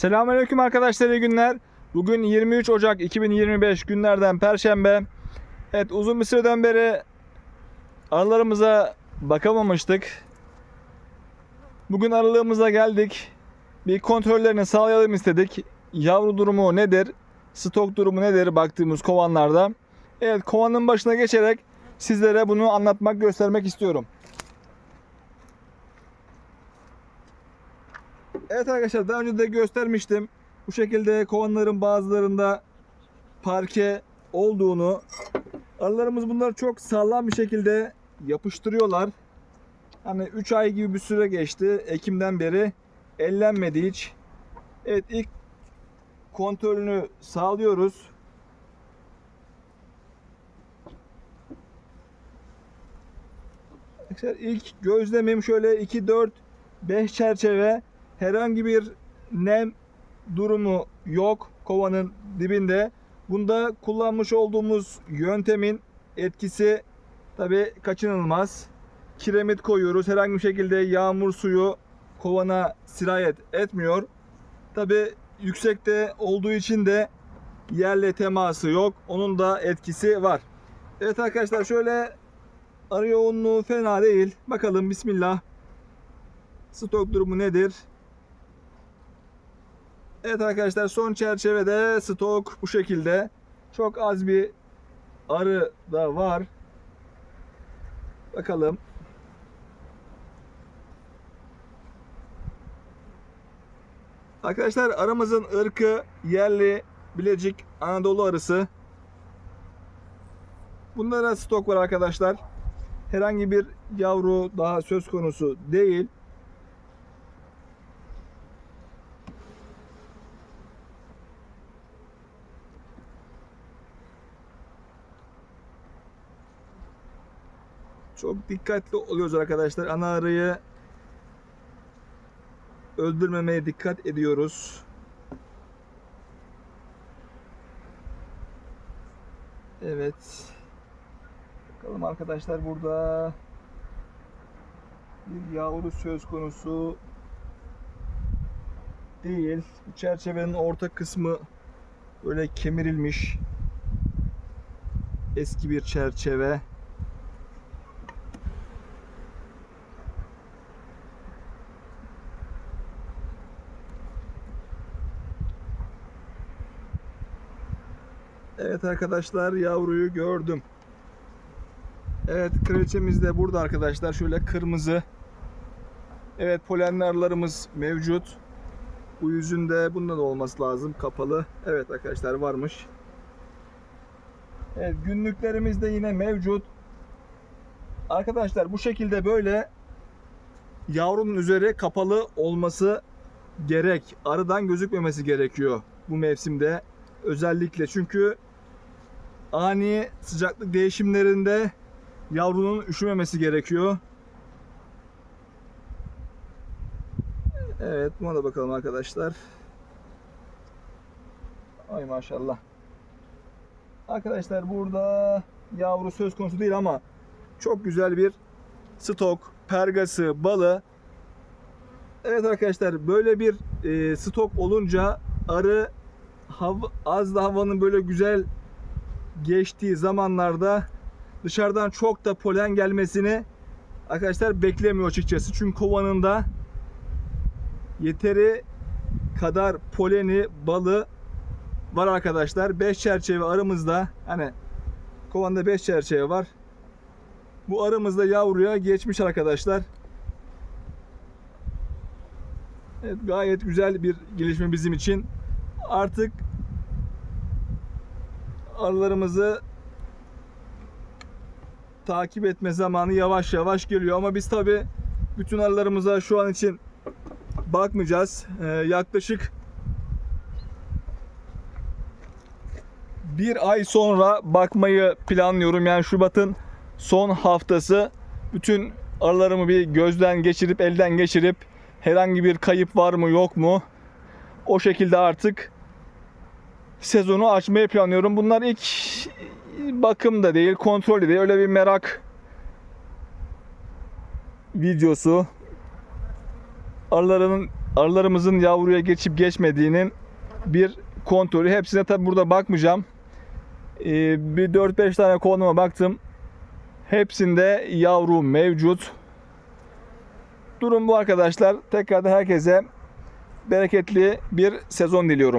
Selamünaleyküm arkadaşlar iyi günler. Bugün 23 Ocak 2025 günlerden Perşembe. Evet uzun bir süreden beri arılarımıza bakamamıştık. Bugün aralığımıza geldik. Bir kontrollerini sağlayalım istedik. Yavru durumu nedir? Stok durumu nedir baktığımız kovanlarda? Evet kovanın başına geçerek sizlere bunu anlatmak, göstermek istiyorum. Evet arkadaşlar daha önce de göstermiştim. Bu şekilde kovanların bazılarında parke olduğunu arılarımız bunları çok sağlam bir şekilde yapıştırıyorlar. Hani 3 ay gibi bir süre geçti. Ekim'den beri ellenmedi hiç. Evet ilk kontrolünü sağlıyoruz. Arkadaşlar ilk gözlemim şöyle 2 4 5 çerçeve herhangi bir nem durumu yok kovanın dibinde. Bunda kullanmış olduğumuz yöntemin etkisi tabi kaçınılmaz. Kiremit koyuyoruz. Herhangi bir şekilde yağmur suyu kovana sirayet etmiyor. Tabi yüksekte olduğu için de yerle teması yok. Onun da etkisi var. Evet arkadaşlar şöyle arı yoğunluğu fena değil. Bakalım bismillah. Stok durumu nedir? Evet arkadaşlar son çerçevede stok bu şekilde. Çok az bir arı da var. Bakalım. Arkadaşlar aramızın ırkı yerli Bilecik Anadolu arısı. Bunlara stok var arkadaşlar. Herhangi bir yavru daha söz konusu değil. Çok dikkatli oluyoruz arkadaşlar. Ana arıyı öldürmemeye dikkat ediyoruz. Evet. Bakalım arkadaşlar burada bir yavru söz konusu değil. Bu çerçevenin orta kısmı böyle kemirilmiş. Eski bir çerçeve. Evet arkadaşlar yavruyu gördüm. Evet kraliçemiz de burada arkadaşlar. Şöyle kırmızı. Evet polenli arılarımız mevcut. Bu yüzünde bunda da olması lazım. Kapalı. Evet arkadaşlar varmış. Evet günlüklerimiz de yine mevcut. Arkadaşlar bu şekilde böyle yavrunun üzeri kapalı olması gerek. Arıdan gözükmemesi gerekiyor bu mevsimde. Özellikle çünkü ani sıcaklık değişimlerinde yavrunun üşümemesi gerekiyor. Evet buna da bakalım arkadaşlar. Ay maşallah. Arkadaşlar burada yavru söz konusu değil ama çok güzel bir stok, pergası, balı. Evet arkadaşlar böyle bir e, stok olunca arı hava, az da havanın böyle güzel geçtiği zamanlarda dışarıdan çok da polen gelmesini arkadaşlar beklemiyor açıkçası. Çünkü kovanında yeteri kadar poleni, balı var arkadaşlar. 5 çerçeve arımızda hani kovanda 5 çerçeve var. Bu arımızda yavruya geçmiş arkadaşlar. Evet, gayet güzel bir gelişme bizim için. Artık arılarımızı takip etme zamanı yavaş yavaş geliyor. Ama biz tabi bütün arılarımıza şu an için bakmayacağız. Ee, yaklaşık bir ay sonra bakmayı planlıyorum. Yani Şubat'ın son haftası bütün arılarımı bir gözden geçirip elden geçirip herhangi bir kayıp var mı yok mu o şekilde artık sezonu açmayı planlıyorum. Bunlar ilk bakım da değil, kontrol de değil. Öyle bir merak videosu. Arılarının arılarımızın yavruya geçip geçmediğinin bir kontrolü. Hepsine tabi burada bakmayacağım. Ee, bir 4-5 tane kovanıma baktım. Hepsinde yavru mevcut. Durum bu arkadaşlar. Tekrardan herkese bereketli bir sezon diliyorum.